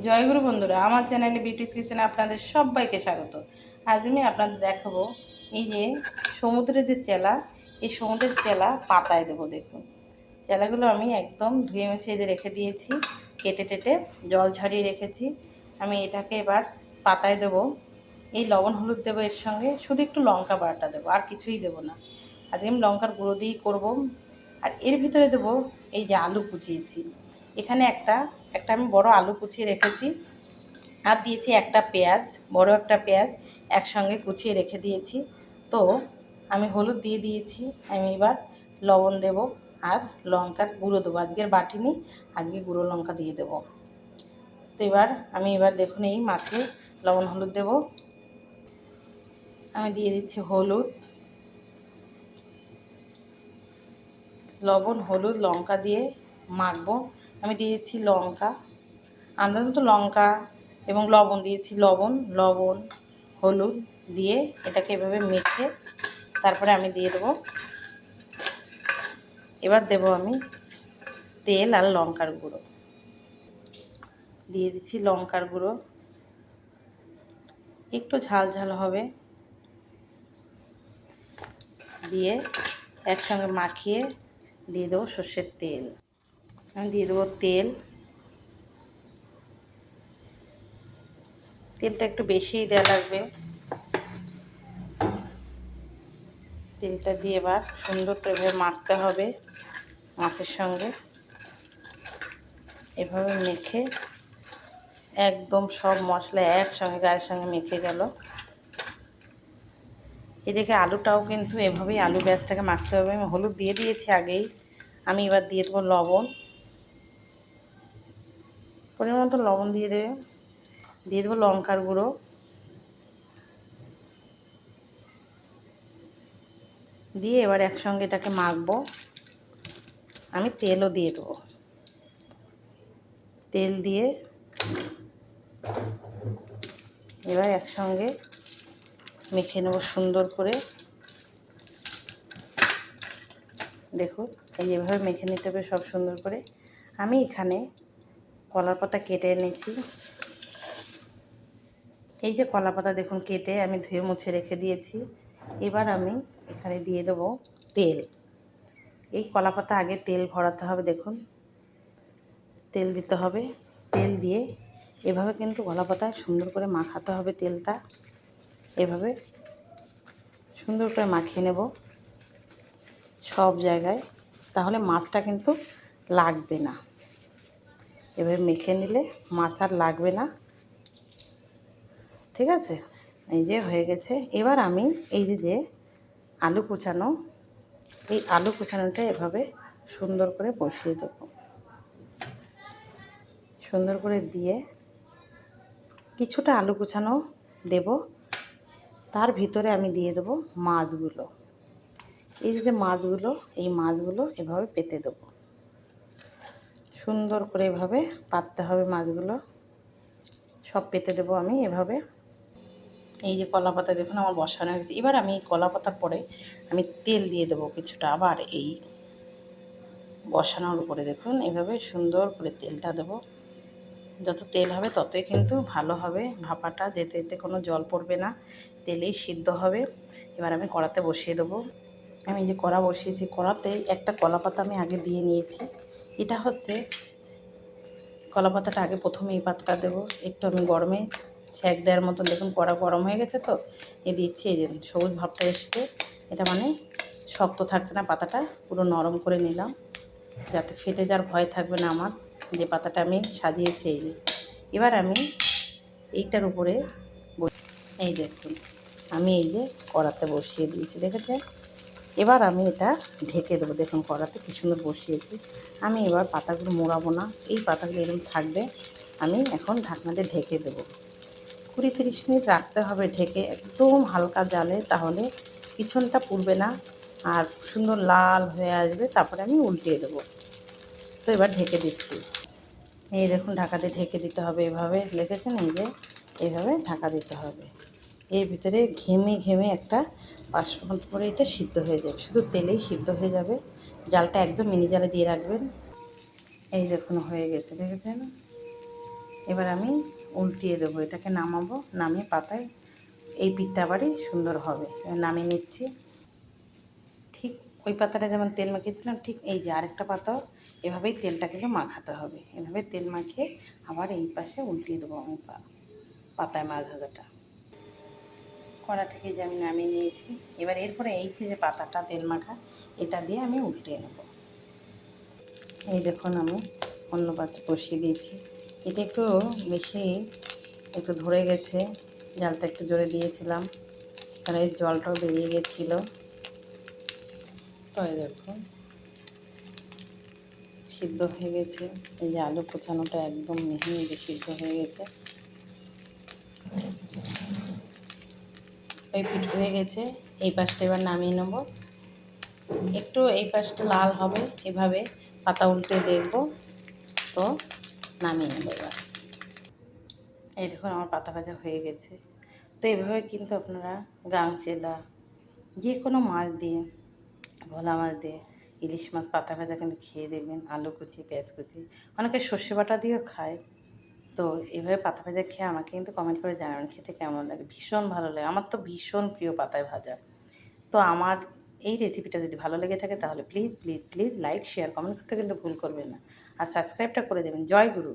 জয়গুরু বন্ধুরা, আমার চ্যানেলে বিউটিস কিচেনে আপনাদের সবাইকে স্বাগত। আজ আমি আপনাদের দেখাবো এই যে সমুদ্রের যে চেলা, এই সমুদ্রের চেলা পাতায় দেবো, দেখুন। চেলাগুলো আমি একদম ধুয়ে মুছে যে রেখে দিয়েছি, কেটে টেটে জল ঝরিয়ে রেখেছি। আমি এটাকে এবার পাতায় দেবো। এই লবণ হলুদ দেবো এর সঙ্গে, শুধু একটু লঙ্কা বাটা দেবো, আর কিছুই দেবো না। আজকে আমি লঙ্কার গুঁড়ো দিয়েই করব। আর এর ভিতরে দেবো এই যে আলু কুচিয়েছি। এখানে একটা একটা আমি বড় আলু কুচিয়ে রেখেছি। আর দিয়েছি একটা পেঁয়াজ, বড় একটা পেঁয়াজ একসঙ্গে কুচিয়ে রেখে দিয়েছি। তো আমি হলুদ দিয়ে দিয়েছি, আমি এবার লবণ দেব আর লঙ্কার গুঁড়ো দেবো। আজকের বাটি নিই, আজকে গুঁড়ো লঙ্কা দিয়ে দেবো। তো এবার আমি এবার দেখুন এই মাছে লবণ হলুদ দেব। আমি দিয়ে দিচ্ছি হলুদ। লবণ, হলুদ, লঙ্কা দিয়ে মাখবো। আমি দিয়েছি লঙ্কা, আন্দাজ মতো লঙ্কা এবং লবণ দিয়েছি, লবণ লবণ, হলুদ দিয়ে এটাকে এভাবে মেখে তারপরে আমি দিয়ে দেবো। এবার দেব আমি তেল আর লঙ্কার গুঁড়ো। দিয়ে দিচ্ছি লঙ্কার গুঁড়ো। একটু ঝাল ঝাল হবে। দিয়ে একসঙ্গে মাখিয়ে দিয়ে দেবো সর্ষের তেল। আমি দিয়ে দেবো তেল। তেলটা একটু বেশিই দেওয়া লাগবে। তেলটা দিয়ে এবার সুন্দর করে মাখতে হবে মাছের সঙ্গে। এভাবে মেখে একদম সব মশলা একসঙ্গে গায়ের সঙ্গে মেখে গেল। এদিকে আলুটাও কিন্তু এভাবেই আলু ব্যাসটাকে মাখতে হবে। আমি হলুদ দিয়ে দিয়েছি আগেই। আমি এবার দিয়ে দেবো লবণ। পরিমাণ মতো লবণ দিয়ে দেবে। দিয়ে দেবো লঙ্কার গুঁড়ো। দিয়ে এবার একসঙ্গে এটাকে মাখবো। আমি তেলও দিয়ে দেবো। তেল দিয়ে এবার একসঙ্গে মেখে নেব সুন্দর করে। দেখুন, এই যেভাবে মেখে নিতে হবে সব সুন্দর করে। আমি এখানে কলার পাতা কেটে এনেছি। এই যে কলা পাতা দেখুন কেটে আমি ধুয়ে মুছে রেখে দিয়েছি। এবার আমি এখানে দিয়ে দেবো তেল। এই কলা পাতা আগে তেল ভরাতে হবে দেখুন। তেল দিতে হবে। তেল দিয়ে এভাবে কিন্তু কলা পাতায় সুন্দর করে মাখাতে হবে তেলটা। এভাবে সুন্দর করে মাখিয়ে নেব সব জায়গায়। তাহলে মাছটা কিন্তু লাগবে না। এভাবে মেখে নিলে মাছ আর লাগবে না। ঠিক আছে? এই যে হয়ে গেছে। এবার আমি এই যে যে আলু কুচানো, এই আলু কুচানোটা এভাবে সুন্দর করে বসিয়ে দেব। সুন্দর করে দিয়ে কিছুটা আলু কুচানো দেব। তার ভিতরে আমি দিয়ে দেবো মাছগুলো। এই যে মাছগুলো, এই মাছগুলো এভাবে পেতে দেবো। সুন্দর করে এভাবে পাততে হবে মাছগুলো। সব পেতে দেবো আমি এভাবে। এই যে কলা পাতা দেখুন আমার বসানো হয়েছে এবার আমি কলা পাতার পরে আমি তেল দিয়ে দেবো কিছুটা। আবার এই বসানোর উপরে দেখুন এভাবে সুন্দর করে তেলটা দেবো। যত তেল হবে ততই কিন্তু ভালো হবে। ভাপাটা যেতে যেতে কোনো জল পড়বে না। তেলেই সিদ্ধ হবে। এবার আমি কড়াতে বসিয়ে দেবো। আমি যে কড়া বসিয়েছি কড়াতে একটা কলা পাতা আমি আগে দিয়ে নিয়েছি। এটা হচ্ছে কলা পাতাটা আগে প্রথমে এই পাতাটা দেবো। একটু আমি গরমে ছ্যাঁক দেওয়ার মতন, দেখুন কড়া গরম হয়ে গেছে তো। এ দিচ্ছি এই যে সবুজ ভাবটা এসছে। এটা মানে শক্ত থাকছে না, পাতাটা পুরো নরম করে নিলাম। যাতে ফেটে যাওয়ার ভয় থাকবে না আমার, যে পাতাটা আমি সাজিয়েছি এই যে। এবার আমি এইটার উপরে এই দেখুন আমি এই যে কড়াতে বসিয়ে দিয়েছি, দেখেছেন? এবার আমি এটা ঢেকে দেবো। দেখুন কড়াতে কি সুন্দর বসিয়েছি। আমি এবার পাতাগুলো মোড়াবো না। এই পাতাগুলো এরকম থাকবে, আমি এখন ঢাকনাতে ঢেকে দেবো। কুড়ি তিরিশ মিনিট রাখতে হবে ঢেকে। একদম হালকা জালে, তাহলে পিছনটা পুড়বে না আর সুন্দর লাল হয়ে আসবে। তারপরে আমি উল্টিয়ে দেবো। তো এবার ঢেকে দিচ্ছি। এই দেখুন ঢাকাতে ঢেকে দিতে হবে এভাবে। লিখেছেন এই যে? এইভাবে ঢাকা দিতে হবে। এর ভিতরে ঘেমে ঘেমে একটা পাঁচ মিনিট পরে এটা সিদ্ধ হয়ে যাবে। শুধু তেলেই সিদ্ধ হয়ে যাবে। জালটা একদম মিনি জালে দিয়ে রাখবেন। এই দেখুন, হয়ে গেছে, দেখেছেন? এবার আমি উল্টিয়ে দেবো, এটাকে নামাবো, নামিয়ে পাতায় এই পিঠটা আবারই সুন্দর হবে। নামিয়ে নিচ্ছি। ঠিক ওই পাতাটা যেমন তেল মাখিয়েছিলাম, ঠিক এই যে আরেকটা পাতাও এভাবেই তেলটাকে মাখাতে হবে। এভাবে তেল মাখিয়ে আবার এই পাশে উল্টিয়ে দেবো আমি পাতায় মাছ কড়া থেকে যে আমি নামিয়ে নিয়েছি। এবার এরপরে এই যে পাতাটা, তেল মাখা, এটা দিয়ে আমি উল্টে নেব। এই দেখুন আমি অন্য পাত্রে বসিয়ে দিয়েছি। এটা একটু বেশি একটু ধরে গেছে, জালটা একটু জোরে দিয়েছিলাম। কারণ এই জলটাও বেরিয়ে গেছিল। তো এই দেখুন, সিদ্ধ হয়ে গেছে। এই যে আলু কোচানোটা একদম মিহি সিদ্ধ হয়ে গেছে। ওই ফিট হয়ে গেছে, এই পাশটা এবার নামিয়ে নেব। একটু এই পাশটা লাল হবে, এভাবে পাতা উল্টে দেখব, তো নামিয়ে নেব এবার। এই দেখুন, আমার পাতা ভাজা হয়ে গেছে। তো এইভাবে কিন্তু আপনারা গাংচেলা যে কোনো মাছ দিয়ে, ভোলা মাছ দিয়ে, ইলিশ মাছ, পাতা ভাজা কিন্তু খেয়ে দেখবেন, আলু কুচি, পেঁয়াজ কুচি, অনেকে সর্ষে বাটা দিয়েও খায়। তো এভাবে পাতা ভাজা খেয়ে আমাকে কিন্তু কমেন্ট করে জানাবেন খেতে কেমন লাগে। ভীষণ ভালো লাগে। আমার তো ভীষণ প্রিয় পাতায় ভাজা। তো আমার এই রেসিপিটা যদি ভালো লেগে থাকে তাহলে please please please like share comment করতে কিন্তু ভুল করবেন না। আর সাবস্ক্রাইবটা করে দেবেন। জয় গুরু।